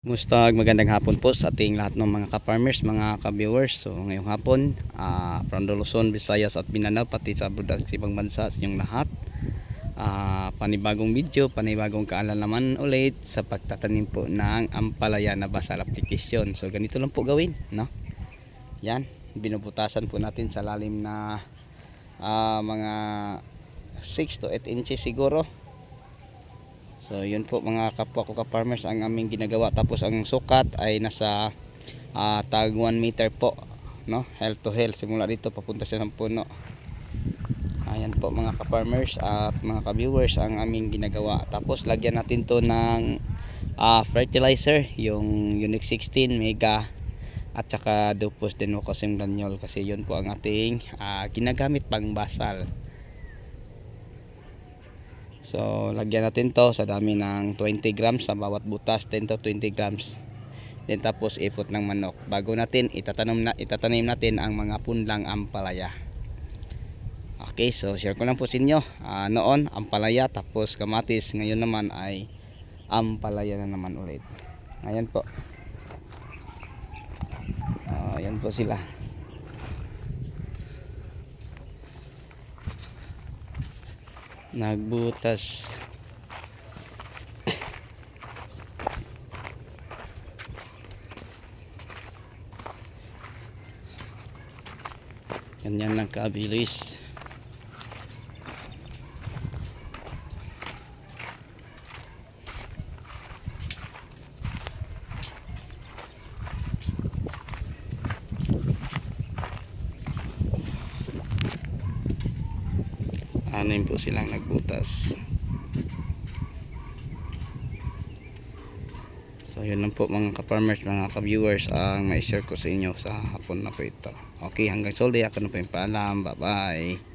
Musta magandang hapon po sa ating lahat ng mga ka-farmers, mga ka-viewers. So ngayong hapon, ah from Luzon, Visayas at Mindanao pati sa at sa ibang bansa sa inyong lahat. Ah panibagong video, panibagong kaalalaman ulit sa pagtatanim po ng ampalaya na basal application. So ganito lang po gawin, no? Yan, binubutasan po natin sa lalim na ah, mga 6 to 8 inches siguro. So yun po mga kapwa ko ka-farmers ang aming ginagawa tapos ang sukat ay nasa ah, tag 1 meter po no hell to hell simula dito papunta sa ng puno. Ayan po mga ka-farmers at mga ka-viewers ang aming ginagawa. Tapos lagyan natin to ng ah, fertilizer yung Unique 16 Mega at saka Dupus Denocosim Granule kasi yun po ang ating ah, ginagamit pang basal. So, lagyan natin to sa dami ng 20 grams sa bawat butas, 10 to 20 grams. Then tapos ipot ng manok. Bago natin itatanim na itatanim natin ang mga punlang ampalaya. Okay, so share ko lang po sa inyo. Ah, noon ampalaya tapos kamatis, ngayon naman ay ampalaya na naman ulit. Ayan po. Ah, ayan po sila. Nagbutas. Ganyan lang kabilis anin po silang nagbutas? So yun lang po mga ka-farmers mga ka-viewers. Ang ma-share ko sa inyo sa hapon na po ito. Okay hanggang soldi ako na po yung paalam. Bye bye